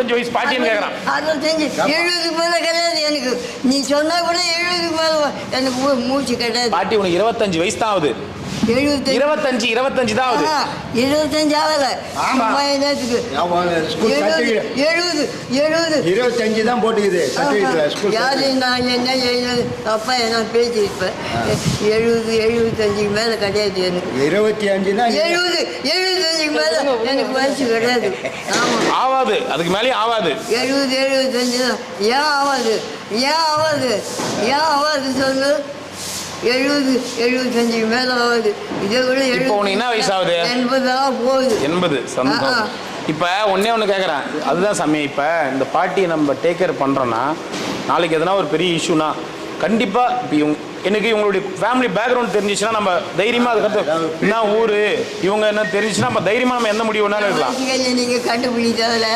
இருபத்தஞ்சு வயசு பாட்டின்னு கேட்குறான் அறுபத்தஞ்சு எழுபதுக்கு மேலே கிடையாது எனக்கு. நீ சொன்னா கூட எழுபதுக்கு மேலே எனக்கு மூச்சு கிடையாது பாட்டி உனக்கு இருபத்தஞ்சு வயசு தான் ஆகுது இருபத்தஞ்சு இருபத்தஞ்சு தான் ஆகுது இருபத்தஞ்சு ஆகல எழுபது எழுபது எழுபது. இருபத்தஞ்சு தான் போட்டுக்குது யாரு. நான் என்ன எழுபது அப்பா என்ன பேசியிருப்பேன் எழுபது எழுபத்தஞ்சுக்கு மேலே கிடையாது எனக்கு. இருபத்தி அஞ்சுனா எழுபது எழுபத்தஞ்சுக்கு மேலே எனக்கு வயசு கிடையாது. ஆமாம் ஆவாது. அதுக்கு மேலேயும் ஆவாது. எழுபது எழுபத்தஞ்சு ஏன் ஆகாது ஏன் ஆகாது ஏன் ஆகாது சொல்லு? எழுபது எழுபத்தஞ்சுக்கு மேலே ஆகுது இதை விட இப்போ உனக்கு என்ன வயசு ஆகுது? எண்பதாக போகுது. எண்பது. சந்தோஷம். இப்போ ஒண்ணே ஒன்று கேட்குறேன் அதுதான் சாமி இப்போ இந்த பாட்டியை நம்ம டேக் கேர் பண்ணுறோன்னா நாளைக்கு எதனா ஒரு பெரிய இஷ்யூனா கண்டிப்பாக இப்போ இவங்க எனக்கு இவங்களுடைய ஃபேமிலி பேக்ரவுண்ட் தெரிஞ்சிச்சுன்னா நம்ம தைரியமாக கற்று என்ன ஊர்? இவங்க என்ன தெரிஞ்சுச்சுன்னா நம்ம தைரியமாக நம்ம எந்த முடிவு வேணாலும் எடுக்கலாம். நீங்கள் கண்டுபிடிச்சதில்